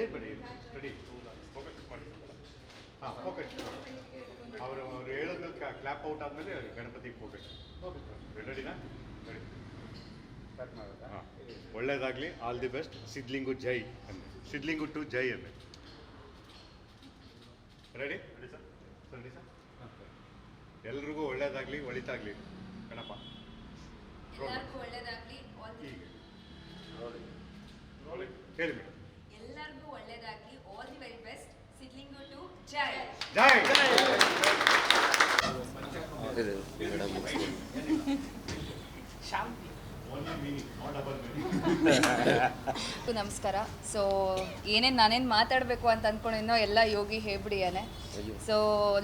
ಏನು ಬೇಡಿ ready focus ಮಾಡಿ. ಹಾಂ ಫೋಕಸ್ ಅವರು ಅವ್ರು ಹೇಳೋದು ಕ್ಲಾಪ್ ಔಟ್ ಆದಮೇಲೆ ಗಣಪತಿ ಫೋಕಸ್ ರೆಡಿನಾ ರೆಡಿ ಹಾಂ. ಒಳ್ಳೇದಾಗಲಿ ಆಲ್ ದಿ ಬೆಸ್ಟ್ ಸಿದ್ಲಿಂಗು ಜೈ ಅಂದೆ. ಸಿದ್ಲಿಂಗು ಟು ಜೈ ಅಂದೆ. Ready ready sir ready sir ಎಲ್ರಿಗೂ ಒಳ್ಳೇದಾಗ್ಲಿ ಒಳಿತಾಗಲಿ. ಗಣಪ ಒಳ್ಳೇದಾಗ್ಲಿ ಹೇಳಿ ಮೇಡಮ್. ಎಲ್ಲರಿಗೂ ಒಳ್ಳೇದಾಗ್ಲಿ. All the very best Sidlingu two Jai Jai one meaning not about meaning. ನಮಸ್ಕಾರ. ಸೊ ಏನೇನು ನಾನೇನು ಮಾತಾಡಬೇಕು ಅಂತ ಅಂದ್ಕೊಂಡಿನೋ ಎಲ್ಲ Yogi ಹೇಳ್ಬಿಡಿಯಾನೆ. So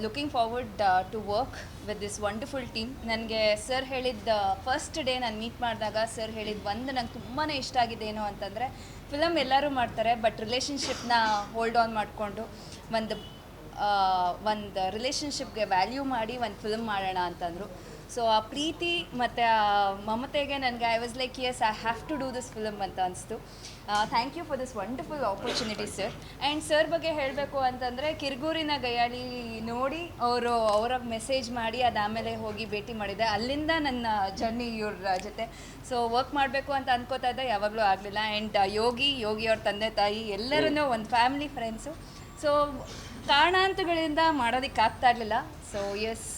looking forward to work with this wonderful team ನನಗೆ ಸರ್ ಹೇಳಿದ್ದ ಫಸ್ಟ್ ಡೇ ನಾನು ಮೀಟ್ ಮಾಡಿದಾಗ ಸರ್ ಹೇಳಿದ ಒಂದು ನಂಗೆ ತುಂಬಾ ಇಷ್ಟ ಆಗಿದೆ ಏನು ಅಂತಂದರೆ ಫಿಲಮ್ ಎಲ್ಲರೂ ಮಾಡ್ತಾರೆ ಬಟ್ ರಿಲೇಷನ್ಶಿಪ್ನ ಹೋಲ್ಡ್ ಆನ್ ಮಾಡಿಕೊಂಡು ಒಂದು ಒಂದು ರಿಲೇಷನ್ಶಿಪ್ಗೆ ವ್ಯಾಲ್ಯೂ ಮಾಡಿ ಒಂದು ಫಿಲ್ಮ್ ಮಾಡೋಣ ಅಂತಂದರು. ಸೊ ಆ ಪ್ರೀತಿ ಮತ್ತು ಆ ಮಮತೆಗೆ ನನಗೆ I was like yes I have to do this film ಅಂತ ಅನಿಸ್ತು. Thank you for this wonderful opportunity sir and sir ಬಗ್ಗೆ ಹೇಳಬೇಕು ಅಂತಂದರೆ ಕಿರ್ಗೂರಿನ ಗಯಾಳಿ ನೋಡಿ ಅವರು ಅವರ ಮೆಸೇಜ್ ಮಾಡಿ ಅದಾದಮೇಲೆ ಹೋಗಿ ಭೇಟಿ ಮಾಡಿದೆ. ಅಲ್ಲಿಂದ ನನ್ನ ಜರ್ನಿ ಇವ್ರ ಜೊತೆ. ಸೊ ವರ್ಕ್ ಮಾಡಬೇಕು ಅಂತ ಅನ್ಕೋತಾ ಇದ್ದೆ ಯಾವಾಗಲೂ ಆಗಲಿಲ್ಲ. ಆ್ಯಂಡ್ ಯೋಗಿ ಯೋಗಿ ಅವ್ರ ತಂದೆ ತಾಯಿ ಎಲ್ಲರೂ ಒಂದು ಫ್ಯಾಮಿಲಿ ಫ್ರೆಂಡ್ಸು ಸೊ ಕಾರಣಾಂತಗಳಿಂದ ಮಾಡೋದಕ್ಕೆ ಆಗ್ತಾ ಇರಲಿಲ್ಲ. ಸೊ ಎಸ್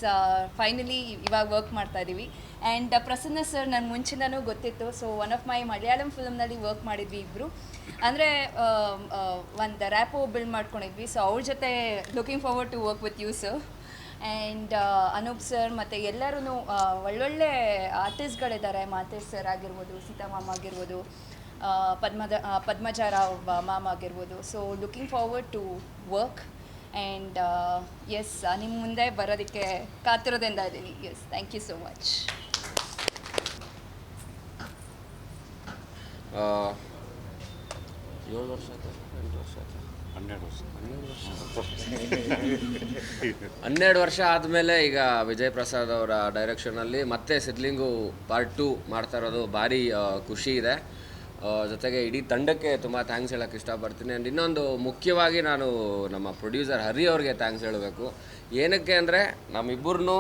ಫೈನಲಿ ಇವಾಗ ವರ್ಕ್ ಮಾಡ್ತಾ ಇದ್ದೀವಿ ಆ್ಯಂಡ್ ಪ್ರಸನ್ನ ಸರ್ ನನ್ನ ಮುಂಚಿನೂ ಗೊತ್ತಿತ್ತು. So one of my Malayalam ಫಿಲಮ್ನಲ್ಲಿ work ಮಾಡಿದ್ವಿ ಇಬ್ಬರು ಅಂದರೆ ಒಂದು ರ್ಯಾಪೋ ಬಿಲ್ಡ್ ಮಾಡ್ಕೊಂಡಿದ್ವಿ. ಸೊ ಅವ್ರ ಜೊತೆ looking forward to work with you sir and Anoop sir ಮತ್ತು ಎಲ್ಲರೂ ಒಳ್ಳೊಳ್ಳೆ ಆರ್ಟಿಸ್ಟ್ಗಳಿದ್ದಾರೆ ಮಾತೇಶ್ ಸರ್ ಆಗಿರ್ಬೋದು, ಸೀತಾಮಾಮ ಆಗಿರ್ಬೋದು ಪದ್ಮದ ಪದ್ಮಜಾರಾವ್, ಮಾಮ ಆಗಿರ್ಬೋದು. So looking forward to work and yes ನಿಮ್ಮ ಮುಂದೆ ಬರೋದಕ್ಕೆ ಕಾತುರದಿಂದ ಇದ್ದೀನಿ. Yes thank you so much ಏಳು ವರ್ಷ ಆಯ್ತು? ಎಂಟು ವರ್ಷ ಆಯ್ತು? ಹನ್ನೆರಡು ವರ್ಷ. ಹನ್ನೆರಡು ವರ್ಷ ಆದಮೇಲೆ ಈಗ ವಿಜಯ್ ಪ್ರಸಾದ್ ಅವರ ಡೈರೆಕ್ಷನಲ್ಲಿ ಮತ್ತೆ ಸಿದ್ಲಿಂಗು ಪಾರ್ಟ್ ಟು ಮಾಡ್ತಾ ಇರೋದು ಭಾರಿ ಖುಷಿ ಇದೆ. ಜೊತೆಗೆ ಇಡೀ ತಂಡಕ್ಕೆ ತುಂಬ ಥ್ಯಾಂಕ್ಸ್ ಹೇಳೋಕ್ಕೆ ಇಷ್ಟಪಡ್ತೀನಿ. ಆ್ಯಂಡ್ ಇನ್ನೊಂದು ಮುಖ್ಯವಾಗಿ ನಾನು ನಮ್ಮ ಪ್ರೊಡ್ಯೂಸರ್ ಹರಿ ಅವ್ರಿಗೆ ಥ್ಯಾಂಕ್ಸ್ ಹೇಳಬೇಕು. ಏನಕ್ಕೆ ಅಂದರೆ ನಮ್ಮಿಬ್ಬರನ್ನೂ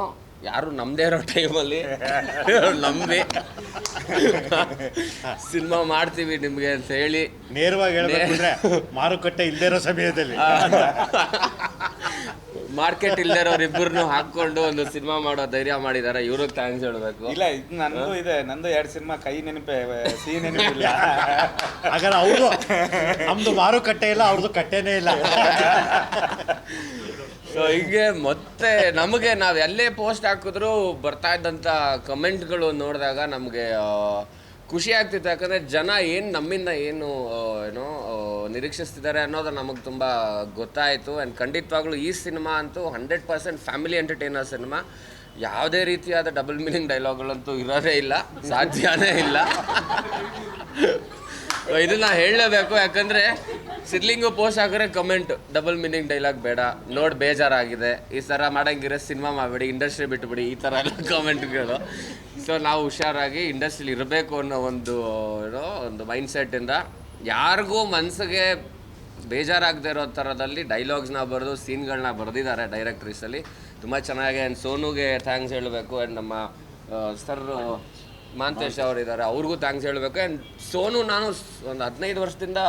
ಯಾರು ನಮ್ಮದೇ ಇರೋ ಟೈಮಲ್ಲಿ ನಂಬಿ ಸಿನಿಮಾ ಮಾಡ್ತೀವಿ ನಿಮಗೆ ಅಂತ ಹೇಳಿ. ನೇರವಾಗಿ ಮಾರುಕಟ್ಟೆ ಇಲ್ಲದೇ ಇರೋ ಸಮಯದಲ್ಲಿ. ಮಾರ್ಕೆಟ್ ಇಬ್ಬರನ್ನು ಹಾಕೊಂಡು ಒಂದು ಸಿನಿಮಾ ಮಾಡೋ ಧೈರ್ಯ ಮಾಡಿದಾರೆ ಇವ್ರಿಗೆ ಥ್ಯಾಂಕ್ಸ್ ಹೇಳಬೇಕು. ಇಲ್ಲ ಇದು ನಂದು ಇದೆ ನಂದು ಎರಡು ಸಿನಿಮಾ ಕೈ ನೆನಪೆ ಸಿಹಿ ನೆನಪಿಲ್ಲ. ಹಾಗಾದ್ರೆ ಅವರು ನಮ್ದು ಮಾರುಕಟ್ಟೆ ಇಲ್ಲ ಅವ್ರದ್ದು ಕಟ್ಟೆನೇ ಇಲ್ಲ. ಸೊ ಹೀಗೆ ಮತ್ತೆ ನಮಗೆ ನಾವು ಎಲ್ಲೇ ಪೋಸ್ಟ್ ಹಾಕಿದ್ರು ಬರ್ತಾ ಇದ್ದಂಥ ಕಮೆಂಟ್ಗಳು ನೋಡಿದಾಗ ನಮಗೆ ಖುಷಿ ಆಗ್ತಿತ್ತು. ಯಾಕಂದರೆ ಜನ ಏನು ನಮ್ಮಿಂದ ಏನು ಏನೋ ನಿರೀಕ್ಷಿಸ್ತಿದ್ದಾರೆ ಅನ್ನೋದು ನಮಗೆ ತುಂಬ ಗೊತ್ತಾಯಿತು. ಆ್ಯಂಡ್ ಖಂಡಿತವಾಗ್ಲೂ ಈ ಸಿನಿಮಾ ಅಂತೂ hundred percent family entertainer cinema. ಯಾವುದೇ ರೀತಿಯಾದ ಡಬಲ್ ಮೀನಿಂಗ್ ಡೈಲಾಗ್ಗಳಂತೂ ಇರೋದೇ ಇಲ್ಲ, ಸಾಧ್ಯನೇ ಇಲ್ಲ. ಇದನ್ನ ಹೇಳಲೇಬೇಕು, ಯಾಕಂದರೆ ಸಿದ್ಲಿಂಗು ಪೋಸ್ಟ್ ಹಾಕಿದ್ರೆ ಕಮೆಂಟ್ ಡಬಲ್ ಮೀನಿಂಗ್ ಡೈಲಾಗ್ ಬೇಡ, ನೋಡಿ ಬೇಜಾರಾಗಿದೆ, ಈ ಥರ ಮಾಡಂಗಿರೋ ಸಿನಿಮಾ ಮಾಡಬೇಡಿ, ಇಂಡಸ್ಟ್ರಿ ಬಿಟ್ಬಿಡಿ, ಈ ಥರ ಎಲ್ಲ ಕಮೆಂಟ್ಗಳು ಸೊ ನಾವು ಹುಷಾರಾಗಿ ಇಂಡಸ್ಟ್ರಿಲಿ ಇರಬೇಕು ಅನ್ನೋ ಒಂದು, ಏನೋ ಒಂದು ಮೈಂಡ್ಸೆಟ್ಟಿಂದ ಯಾರಿಗೂ ಮನಸ್ಸಿಗೆ ಬೇಜಾರಾಗದೇ ಇರೋ ಥರದಲ್ಲಿ ಡೈಲಾಗ್ಸ್ನ ಬರೆದು ಸೀನ್ಗಳನ್ನ ಬರೆದಿದ್ದಾರೆ ಡೈರೆಕ್ಟ್ರೀಸಲ್ಲಿ ತುಂಬ ಚೆನ್ನಾಗಿ ಆ್ಯಂಡ್ ಸೋನುಗೆ ಥ್ಯಾಂಕ್ಸ್ ಹೇಳಬೇಕು. ಆ್ಯಂಡ್ ನಮ್ಮ ಸರ್ ಮಾಂತೇಶ್ ಅವರು ಇದ್ದಾರೆ ಅವ್ರಿಗೂ ಥ್ಯಾಂಕ್ಸ್ ಹೇಳಬೇಕು. ಆ್ಯಂಡ್ ಸೋನು, ನಾನು ಒಂದು ಹದಿನೈದು ವರ್ಷದಿಂದ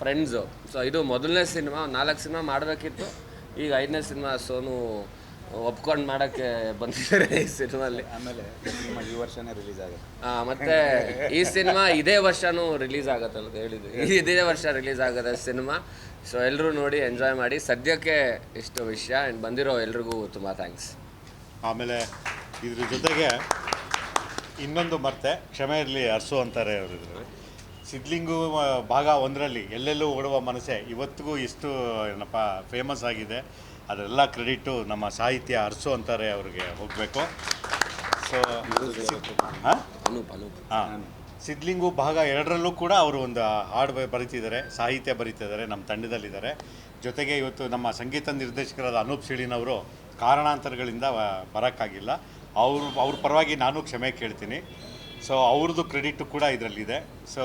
ಫ್ರೆಂಡ್ಸು ಸೊ ಇದು ಮೊದಲನೇ ಸಿನಿಮಾ ನಾಲ್ಕು ಸಿನಿಮಾ ಮಾಡಬೇಕಿತ್ತು. ಈಗ ಐದನೇ ಸಿನಿಮಾ ಸೋನು ಒಪ್ಕೊಂಡು ಮಾಡೋಕ್ಕೆ ಬಂದಿದ್ದಾರೆ ಈ ಸಿನಿಮಾಲ್ಲಿ. ಆಮೇಲೆ ಸಿನಿಮಾ ಈ ವರ್ಷನೇ ರಿಲೀಸ್ ಆಗುತ್ತೆ. ಆ, ಮತ್ತೆ ಈ ಸಿನಿಮಾ ಇದೇ ವರ್ಷನೂ ರಿಲೀಸ್ ಆಗುತ್ತೆ ಅಂತ ಹೇಳಿದ್ವಿ. ಇದೇ ವರ್ಷ ರಿಲೀಸ್ ಆಗುತ್ತೆ ಸಿನಿಮಾ. ಸೊ ಎಲ್ಲರೂ ನೋಡಿ ಎಂಜಾಯ್ ಮಾಡಿ. ಸದ್ಯಕ್ಕೆ ಇಷ್ಟು ವಿಷಯ ಆ್ಯಂಡ್ ಬಂದಿರೋ ಎಲ್ರಿಗೂ ತುಂಬ ಥ್ಯಾಂಕ್ಸ್ ಆಮೇಲೆ ಇದ್ರ ಜೊತೆಗೆ ಇನ್ನೊಂದು ಮರ್ತೆ ಕ್ಷಮೆ ಇರಲಿ ಅರ್ಸು ಅಂತಾರೆ ಅವರು ಇದ್ರಲ್ಲಿ ಸಿದ್ಲಿಂಗು ಭಾಗ ಒಂದರಲ್ಲಿ ಎಲ್ಲೆಲ್ಲೂ ಓಡುವ ಮನಸ್ಸೆ ಇವತ್ತಿಗೂ ಇಷ್ಟು ಏನಪ್ಪ ಫೇಮಸ್ ಆಗಿದೆ. ಅದೆಲ್ಲ ಕ್ರೆಡಿಟು ನಮ್ಮ ಸಾಹಿತ್ಯ ಅರಸು ಅಂತಾರೆ ಅವ್ರಿಗೆ ಹೋಗಬೇಕು. ಸೊ ಹಾಂ? ಸಿದ್ಲಿಂಗು ಭಾಗ ಎರಡರಲ್ಲೂ ಕೂಡ ಅವರು ಒಂದು ಹಾಡು ಬರಿತಿದ್ದಾರೆ, ಸಾಹಿತ್ಯ ಬರೀತಿದ್ದಾರೆ, ನಮ್ಮ ತಂಡದಲ್ಲಿದ್ದಾರೆ. ಜೊತೆಗೆ ಇವತ್ತು ನಮ್ಮ ಸಂಗೀತ ನಿರ್ದೇಶಕರಾದ ಅನೂಪ್ ಸಿಳಿನವರು ಕಾರಣಾಂತರಗಳಿಂದ ಬರೋಕ್ಕಾಗಿಲ್ಲ. ಅವರು ಅವ್ರ ಪರವಾಗಿ ನಾನು ಕ್ಷಮೆ ಕೇಳ್ತೀನಿ. ಸೊ ಅವ್ರದ್ದು ಕ್ರೆಡಿಟು ಕೂಡ ಇದರಲ್ಲಿದೆ. ಸೊ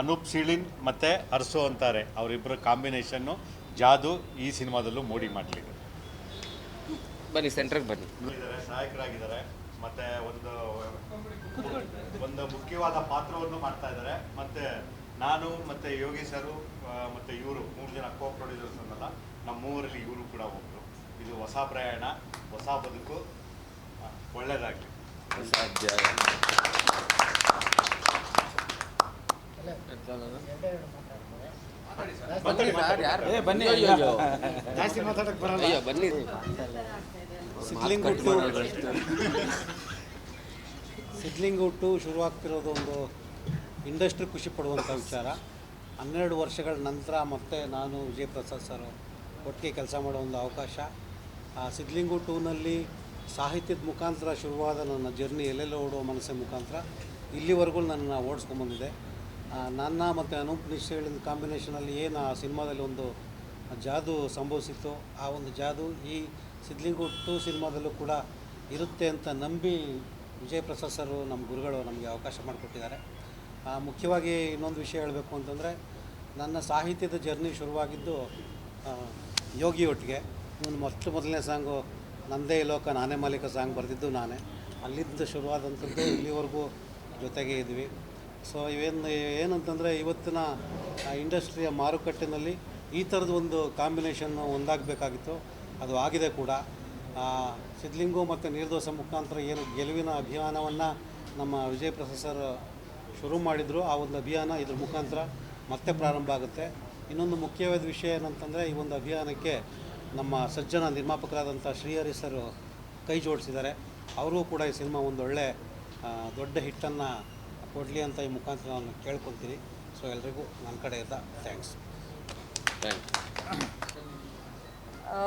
ಅನೂಪ್ ಸೀಳಿನ್ ಮತ್ತು ಅರ್ಸು ಅಂತಾರೆ. ಅವರಿಬ್ಬರ ಕಾಂಬಿನೇಷನ್ನು ಜಾದು ಈ ಸಿನಿಮಾದಲ್ಲೂ ಮೂಡಿ ಮಾಡಲಿದೆ ಬನ್ನಿ ಸೆಂಟ್ರಿಗೆ ಬನ್ನಿ. ಇದ್ದಾರೆ ನಾಯಕರಾಗಿದ್ದಾರೆ ಮತ್ತೆ ಒಂದು ಒಂದು ಮುಖ್ಯವಾದ ಪಾತ್ರವನ್ನು ಮಾಡ್ತಾ ಇದ್ದಾರೆ. ಮತ್ತೆ ನಾನು ಮತ್ತೆ ಯೋಗಿ ಸರು ಮತ್ತೆ ಇವರು ಮೂರು ಜನ ಕೋ ಪ್ರೊಡ್ಯೂಸರ್ಸ್ ಅನ್ನಲ್ಲ ನಮ್ಮ ಮೂವರಲ್ಲಿ ಇವರು ಕೂಡ ಒಬ್ಬರು ಇದು ಹೊಸ ಪ್ರಯಾಣ ಹೊಸ ಬದುಕು ಒಳ್ಳೆಯದಾಗಲಿ ಸಾಧ್ಯ ಏ, ಬನ್ನಿ. ಜಾಸ್ತಿ ಅಯ್ಯೋ. ಅಯ್ಯೋ ಬನ್ನಿ. ಸಿದ್ಲಿಂಗ್ ಹುಟ್ಟು. ಸಿಡ್ಲಿಂಗ್ ಹುಟ್ಟು ಶುರುವಾಗ್ತಿರೋದು ಒಂದು ಇಂಡಸ್ಟ್ರಿ ಖುಷಿ ಪಡುವಂಥ ವಿಚಾರ. ಹನ್ನೆರಡು ವರ್ಷಗಳ ನಂತರ ಮತ್ತೆ ನಾನು ವಿಜಯ್ ಪ್ರಸಾದ್ ಸರ್ ಒಟ್ಟಿಗೆ ಕೆಲಸ ಮಾಡೋ ಒಂದು ಅವಕಾಶ. ಆ ಸಿದ್ಲಿಂಗು ಟೂನಲ್ಲಿ ಸಾಹಿತ್ಯದ ಮುಖಾಂತರ ಶುರುವಾದ ನನ್ನ ಜರ್ನಿ ಎಲ್ಲೆಲ್ಲೋ ಓಡುವ ಮನಸ್ಸಿನ ಮುಖಾಂತರ ಇಲ್ಲಿವರೆಗೂ ನನ್ನ ಓಡಿಸ್ಕೊಂಬಂದಿದೆ ನನ್ನ ಮತ್ತು ಅನೂಪ್ ನಿಶ್ಚಯಗಳಿಂದ ಕಾಂಬಿನೇಷನಲ್ಲಿ ಏನು ಆ ಸಿನಿಮಾದಲ್ಲಿ ಒಂದು ಜಾದು ಸಂಭವಿಸಿತ್ತು ಆ ಒಂದು ಜಾದು ಈ ಸಿದ್ಲಿಂಗು ಟು ಸಿನಿಮಾದಲ್ಲೂ ಕೂಡ ಇರುತ್ತೆ ಅಂತ ನಂಬಿ ವಿಜಯ್ ಪ್ರಸಾದ್ ಸರು ನಮ್ಮ ಗುರುಗಳು ನಮಗೆ ಅವಕಾಶ ಮಾಡಿಕೊಟ್ಟಿದ್ದಾರೆ. ಮುಖ್ಯವಾಗಿ ಇನ್ನೊಂದು ವಿಷಯ ಹೇಳಬೇಕು ಅಂತಂದರೆ ನನ್ನ ಸಾಹಿತ್ಯದ ಜರ್ನಿ ಶುರುವಾಗಿದ್ದು ಯೋಗಿ ಒಟ್ಟಿಗೆ ಇವನು ಮೊಟ್ಟ ಮೊದಲನೇ ಸಾಂಗು ನಂದೇ ಲೋಕ, ನಾನೇ ಮಾಲೀಕ ಸಾಂಗ್ ಬರೆದಿದ್ದು ನಾನೇ. ಅಲ್ಲಿಂದ ಶುರುವಾದಂಥದ್ದು ಇಲ್ಲಿವರೆಗೂ ಜೊತೆಗೆ ಇದ್ವಿ. ಸೊ ಇವೇನು, ಏನಂತಂದರೆ ಇವತ್ತಿನ ಇಂಡಸ್ಟ್ರಿಯ ಮಾರುಕಟ್ಟೆನಲ್ಲಿ ಈ ಥರದ ಒಂದು ಕಾಂಬಿನೇಷನ್ನು ಒಂದಾಗಬೇಕಾಗಿತ್ತು. ಅದು ಆಗಿದೆ ಕೂಡ. ಆ, ಸಿದ್ಲಿಂಗು ಮತ್ತು ನೀರ್ದೋಸ ಮುಖಾಂತರ ಏನು ಗೆಲುವಿನ ಅಭಿಯಾನವನ್ನು ನಮ್ಮ ವಿಜಯ್ ಪ್ರೊಫೆಸರ್ ಸರ್ ಶುರು ಮಾಡಿದರು ಆ ಒಂದು ಅಭಿಯಾನ ಇದ್ರ ಮುಖಾಂತರ ಮತ್ತೆ ಪ್ರಾರಂಭ ಆಗುತ್ತೆ. ಇನ್ನೊಂದು ಮುಖ್ಯವಾದ ವಿಷಯ ಏನಂತಂದರೆ ಈ ಒಂದು ಅಭಿಯಾನಕ್ಕೆ ನಮ್ಮ ಸಜ್ಜನ ನಿರ್ಮಾಪಕರಾದಂಥ ಶ್ರೀಹರಿ ಸರ್ ಕೈ ಜೋಡಿಸಿದ್ದಾರೆ. ಅವರು ಕೂಡ ಈ ಸಿನಿಮಾ ಒಂದು ಒಳ್ಳೆ ದೊಡ್ಡ ಹಿಟ್ಟನ್ನು ಕೊಡಲಿ ಅಂತ ಈ ಮುಖಾಂತರ ನಾನು ಕೇಳ್ಕೊತೀನಿ ಸೊ ಎಲ್ರಿಗೂ ನನ್ನ ಕಡೆಯಿಂದ ಥ್ಯಾಂಕ್ಸ್ ಥ್ಯಾಂಕ್ ಆ,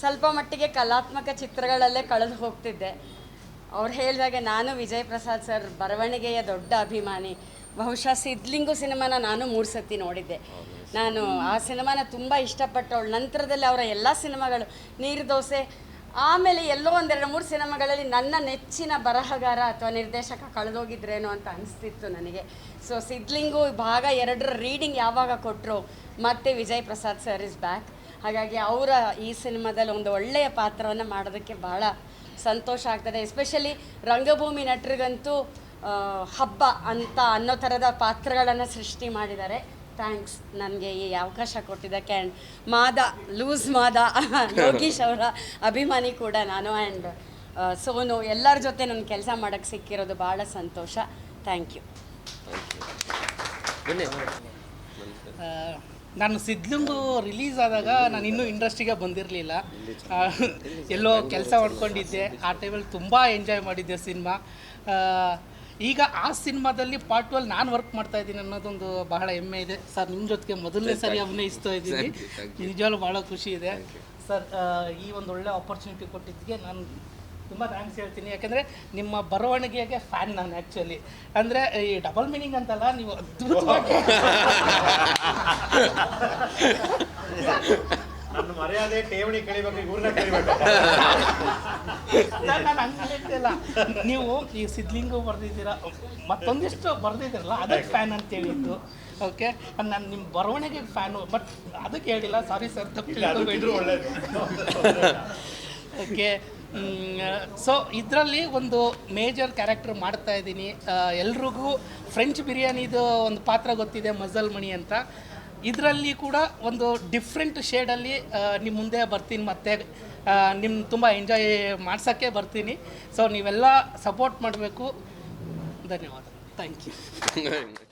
ಸ್ವಲ್ಪ ಮಟ್ಟಿಗೆ ಕಲಾತ್ಮಕ ಚಿತ್ರಗಳಲ್ಲೇ ಕಳೆದು ಹೋಗ್ತಿದ್ದೆ. ಅವ್ರು ಹೇಳಿದಾಗೆ, ನಾನು ವಿಜಯ್ ಪ್ರಸಾದ್ ಸರ್ ಬರವಣಿಗೆಯ ದೊಡ್ಡ ಅಭಿಮಾನಿ. ಬಹುಶಃ ಸಿದ್ಲಿಂಗು ಸಿನಿಮಾನ ನಾನು ಮೂರು ಸತಿ ನೋಡಿದ್ದೆ. ನಾನು ಆ ಸಿನಿಮಾನ ತುಂಬ ಇಷ್ಟಪಟ್ಟವಳು. ನಂತರದಲ್ಲಿ ಅವರ ಎಲ್ಲ ಸಿನಿಮಾಗಳು, ನೀರು ದೋಸೆ, ಆಮೇಲೆ ಎಲ್ಲೋ ಒಂದೆರಡು ಮೂರು ಸಿನಿಮಾಗಳಲ್ಲಿ ನನ್ನ ನೆಚ್ಚಿನ ಬರಹಗಾರ ಅಥವಾ ನಿರ್ದೇಶಕ ಕಳೆದೋಗಿದ್ರೇನೋ ಅಂತ ಅನಿಸ್ತಿತ್ತು ನನಗೆ. ಸೊ ಸಿದ್ಲಿಂಗು ಭಾಗ ಎರಡರ ರೀಡಿಂಗ್ ಯಾವಾಗ ಕೊಟ್ಟರು ಮತ್ತೆ Vijay Prasad sir is back ಹಾಗಾಗಿ ಅವರ ಈ ಸಿನಿಮಾದಲ್ಲಿ ಒಂದು ಒಳ್ಳೆಯ ಪಾತ್ರವನ್ನು ಮಾಡೋದಕ್ಕೆ ಬಹಳ ಸಂತೋಷ ಆಗ್ತದೆ. ಎಸ್ಪೆಷಲಿ ರಂಗಭೂಮಿ ನಟರಿಗಂತೂ ಹಬ್ಬ ಅಂತ ಅನ್ನೋ ಥರದ ಪಾತ್ರಗಳನ್ನು ಸೃಷ್ಟಿ ಮಾಡಿದ್ದಾರೆ. ಥ್ಯಾಂಕ್ಸ್ ನನಗೆ ಈ ಅವಕಾಶ ಕೊಟ್ಟಿದ್ದಕ್ಕೆ ಆ್ಯಂಡ್ ಮಾದ ಲೂಸ್ ಮಾದ ಯೋಗೀಶ್ ಅವರ ಅಭಿಮಾನಿ ಕೂಡ ನಾನು ಆ್ಯಂಡ್ ಸೋನು ಎಲ್ಲರ ಜೊತೆ ನನ್ನ ಕೆಲಸ ಮಾಡೋಕ್ಕೆ ಸಿಕ್ಕಿರೋದು ಭಾಳ ಸಂತೋಷ. ಥ್ಯಾಂಕ್ ಯು ನಾನು ಸಿದ್ಲಿಂದು ರಿಲೀಸ್ ಆದಾಗ ನಾನು ಇನ್ನೂ ಇಂಡಸ್ಟ್ರಿಗೆ ಬಂದಿರಲಿಲ್ಲ. ಎಲ್ಲೋ ಕೆಲಸ ಮಾಡ್ಕೊಂಡಿದ್ದೆ. ಆ ಟೈಮಲ್ಲಿ ತುಂಬ ಎಂಜಾಯ್ ಮಾಡಿದ್ದೆ ಸಿನಿಮಾ ಈಗ ಆ ಸಿನಿಮಾದಲ್ಲಿ ಪಾರ್ಟ್ ಟ್ವೆಲ್ ನಾನು ವರ್ಕ್ ಮಾಡ್ತಾ ಇದ್ದೀನಿ ಅನ್ನೋದೊಂದು ಬಹಳ ಹೆಮ್ಮೆ ಇದೆ. ಸರ್ ನಿಮ್ಮ ಜೊತೆಗೆ ಮೊದಲನೇ ಸರಿ ಅಭಿನಯಿಸ್ತಾ ಇದ್ದೀನಿ. ನಿಜವಾಗ್ಲೂ ಭಾಳ ಖುಷಿ ಇದೆ. ಸರ್ ಈ ಒಂದು ಒಳ್ಳೆ ಆಪರ್ಚುನಿಟಿ ಕೊಟ್ಟಿದ್ದಕ್ಕೆ ನಾನು ತುಂಬ ಥ್ಯಾಂಕ್ಸ್ ಹೇಳ್ತೀನಿ. ಯಾಕಂದರೆ ನಿಮ್ಮ ಬರವಣಿಗೆಗೆ ಫ್ಯಾನ್ ನಾನು ಆ್ಯಕ್ಚುಲಿ ಅಂದರೆ ಈ ಡಬಲ್ ಮೀನಿಂಗ್ ಅಂತಲ್ಲ ನೀವು ಅದ್ಭುತವಾಗಿ ನನ್ನ ಮರ್ಯಾದೆ ಠೇವಣಿ ಕಳಿಬೇಕು ಇವ್ರನ್ನ ಕಳಿಬೇಕು. ನಾನು ಹಂಗೆ ಹೇಳ್ತಿಲ್ಲ ನೀವು ಈ ಸಿದ್ಲಿಂಗು ಬರ್ದಿದ್ದೀರ ಮತ್ತೊಂದಿಷ್ಟು ಬರ್ದಿದ್ದೀರಲ್ಲ ಅದಕ್ಕೆ ಫ್ಯಾನ್ ಅಂತ ಹೇಳಿದ್ದು. ಓಕೆ ನಾನು ನಿಮ್ಮ ಬರವಣಿಗೆ ಫ್ಯಾನು ಬಟ್ ಅದಕ್ಕೆ ಹೇಳಿಲ್ಲ. ಸಾರಿ ಸರ್ ತಪ್ಪು ಇಲ್ಲ ಅದು ಇದ್ರೂ ಒಳ್ಳೇದು. ಓಕೆ ಸೊ ಇದರಲ್ಲಿ ಒಂದು ಮೇಜರ್ ಕ್ಯಾರೆಕ್ಟರ್ ಮಾಡ್ತಾ ಇದ್ದೀನಿ. ಎಲ್ರಿಗೂ ಫ್ರೆಂಚ್ ಬಿರಿಯಾನಿದು ಒಂದು ಪಾತ್ರ ಗೊತ್ತಿದೆ ಮಜಲ್ ಮಣಿ ಅಂತ. ಇದರಲ್ಲಿ ಕೂಡ ಒಂದು ಡಿಫ್ರೆಂಟ್ ಶೇಡಲ್ಲಿ ನಿಮ್ಮ ಮುಂದೆ ಬರ್ತೀನಿ ಮತ್ತೆ. ನಿಮ್ಮ ತುಂಬ ಎಂಜಾಯ್ ಮಾಡ್ಸೋಕ್ಕೆ ಬರ್ತೀನಿ. ಸೊ ನೀವೆಲ್ಲ ಸಪೋರ್ಟ್ ಮಾಡಬೇಕು. ಧನ್ಯವಾದ. Thank you